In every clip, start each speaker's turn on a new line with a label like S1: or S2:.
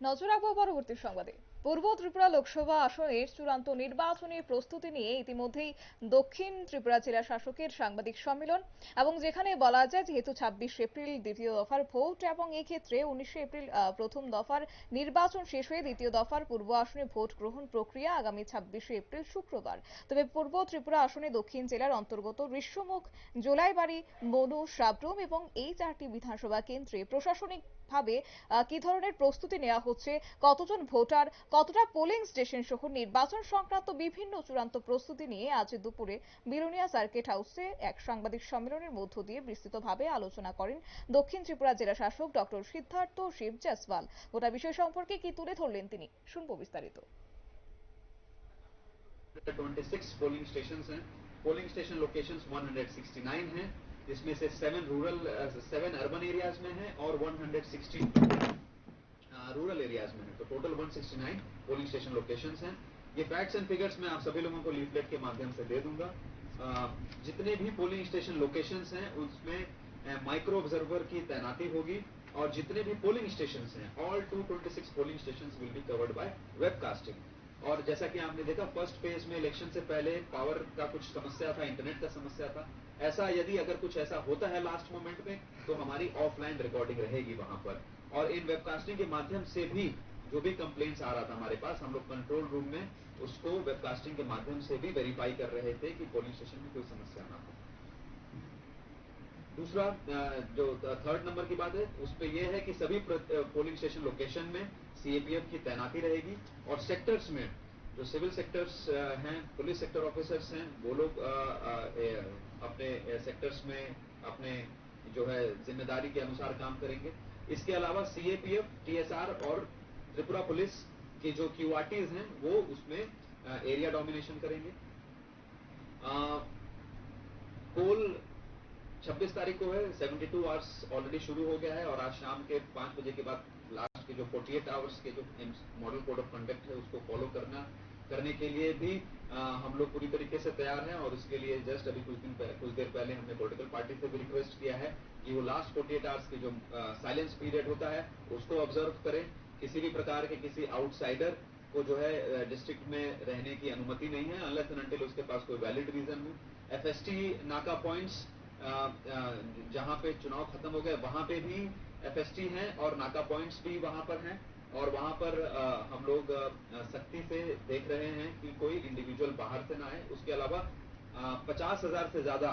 S1: নজর রাখব পরবর্তী সংবাদে। পূর্ব ত্রিপুরা লোকসভা আসনের চূড়ান্ত নির্বাচনী প্রস্তুতি নিয়ে ইতিমধ্যেই দক্ষিণ ত্রিপুরা জেলা শাসকের সাংবাদিক সম্মেলন এবং যেখানে বলা যায় যেহেতু ছাব্বিশ এপ্রিল দ্বিতীয় দফার ভোট এবং এই ক্ষেত্রে উনিশে এপ্রিল প্রথম দফার নির্বাচন শেষ হয়ে দ্বিতীয় দফার পূর্ব আসনে ভোট গ্রহণ প্রক্রিয়া আগামী ছাব্বিশে এপ্রিল, শুক্রবার। তবে পূর্ব ত্রিপুরা আসনে দক্ষিণ জেলার অন্তর্গত ঋষ্যমুখ, জোলাইবাড়ি, মনু সাবরুম এবং এই চারটি বিধানসভা কেন্দ্রে প্রশাসনিক ভাবে কি ধরনের প্রস্তুতি নেওয়া হচ্ছে কতজন ভোটার কতটা পোলিং স্টেশন সহ নির্বাচন সংক্রান্ত বিভিন্ন চূড়ান্ত প্রস্তুতি নিয়ে আজ দুপুরে বিলোনিয়া সার্কিট হাউসে এক সাংবাদিক সম্মেলনের মধ্য দিয়ে বিস্তৃতভাবে আলোচনা করেন দক্ষিণ ত্রিপুরা জেলা শাসক ডক্টর সিদ্ধার্থ শিব জয়সওয়াল গোটা বিষয় সম্পর্কে কি তুলে ধরলেন তিনি শুনবো বিস্তারিত
S2: 26 पोलिंग स्टेशन हैं पोलिंग स्टेशन लोकेशंस 169 हैं जिसमें से seven rural seven urban areas में है और 116 रूरल एरियाज़ में है। तो टोटल 169 पोलिंग स्टेशन लोकेशंस हैं। ये फैक्ट्स एंड फिगर्स मैं आप सभी लोगों को लीफलेट के माध्यम से दे दूँगा। अ, जितने भी पोलिंग स्टेशन लोकेशंस हैं उसमें माइक्रो ऑब्जर्वर की तैनाती होगी और जितने भी पोलिंग स्टेशन हैं all 226 polling station will be covered by webcasting और जैसा कि आपने देखा फ़र्स्ट फ़ेज़ में इलेक्शन से पहले पावर का कुछ समस्या था इंटरनेट का समस्या था। ऐसा यदि अगर कुछ ऐसा होता है लास्ट मोमेंट में तो हमारी ऑफलाइन रिकॉर्डिंग रहेगी वहाँ पर। और इन वेबकास्टिंग के माध्यम से भी जो भी कंप्लेंट्स आ रहा था हमारे पास, हम लोग कंट्रोल रूम में उसको वेबकास्टिंग के माध्यम से भी वेरीफाई कर रहे थे कि पोलिंग स्टेशन में कोई समस्या ना हो। दूसरा जो थर्ड नंबर की बात है उस पे ये है कि सभी पोलिंग स्टेशन लोकेशन में सीएपीएफ की तैनाती रहेगी और सेक्टर्स में जो सिविल सेक्टर्स हैं पुलिस सेक्टर ऑफिसर्स हैं वो लोग अपने सेक्टर्स में अपने जो है ज़िम्मेदारी के अनुसार काम करेंगे। इसके अलावा सीएपीएफ टीएसआर और त्रिपुरा पुलिस के जो क्यूआरटीज हैं वो उसमें एरिया डोमिनेशन करेंगे। अ, पोल 26 तारीख को है 72 आवर्स ऑलरेडी शुरू हो गया है और आज शाम के 5 बजे के बाद लास्ट के जो 48 आवर्स के जो मॉडल कोड ऑफ़ कंडक्ट है उसको फॉलो करना करने के लिए भी आ, हम लोग पूरी तरीके से तैयार हैं और उसके लिए जस्ट अभी कुछ दिन कुछ देर पहले हमने पॉलिटिकल पार्टी से भी रिक्वेस्ट किया है कि वो लास्ट 48 आवर्स की जो साइलेंस पीरियड होता है उसको ऑब्ज़र्व करें। किसी भी प्रकार के किसी आउटसाइडर को जो है डिस्ट्रिक्ट में रहने की अनुमति नहीं है अनलेस अनटिल उसके पास कोई वैलिड रीजन हो। एफएसटी नाका पॉइंट्स जहाँ पे चुनाव खत्म हो गए वहाँ पे भी एफएसटी हैं और नाका पॉइंट्स भी वहाँ पर हैं और वहाँ पर हम लोग सख्ती से देख रहे हैं कि कोई इंडिविजुअल बाहर से ना आए। उसके अलावा पचास हज़ार से ज़्यादा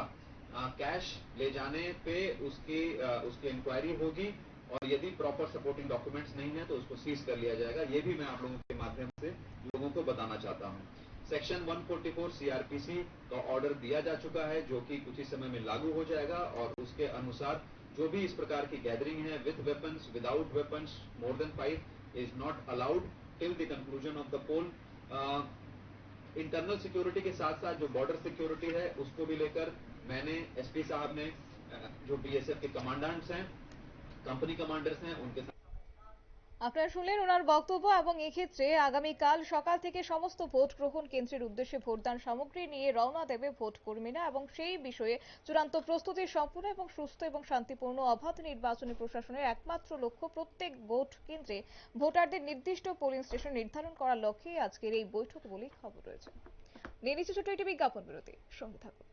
S2: कैश ले जाने पे उसकी उसकी इंक्वायरी होगी और यदि प्रॉपर सपोर्टिंग डॉक्यूमेंट्स नहीं है तो उसको सीज कर लिया जाएगा। ये भी मैं आप लोगों के माध्यम से लोगों को बताना चाहता हूँ। सेक्शन 144 सीआरपीसी का ऑर्डर दिया जा चुका है, जो कि कुछ ही समय में लागू हो जाएगा और उसके अनुसार जो भी इस प्रकार की गैदरिंग है with weapons without weapons more than five is not allowed till the conclusion of the poll internal security के साथ साथ जो बॉर्डर सिक्योरिटी है, उसको भी लेकर मैंने एसपी साहब ने जो बीएसएफ के कमांडेंट्स हैं कंपनी कमांडर्स हैं, उनके साथ
S1: আপনারা শুনলেন ওনার বক্তব্য এবং এক্ষেত্রে আগামীকাল সকাল থেকে সমস্ত ভোট গ্রহণ কেন্দ্রের উদ্দেশ্যে ভোটদান সামগ্রী নিয়ে রওনা দেবে ভোট কর্মীরা এবং সেই বিষয়ে চূড়ান্ত প্রস্তুতি সম্পূর্ণ এবং সুস্থ এবং শান্তিপূর্ণ অবাধ নির্বাচনী প্রশাসনের একমাত্র লক্ষ্য প্রত্যেক ভোট কেন্দ্রে ভোটারদের নির্দিষ্ট পোলিং স্টেশন নির্ধারণ করার লক্ষ্যেই আজকের এই বৈঠক বলেই খবর রয়েছে। নিয়ে নিচ্ছে ছোট্ট একটি বিজ্ঞাপন বিরতি। সঙ্গে থাকুন।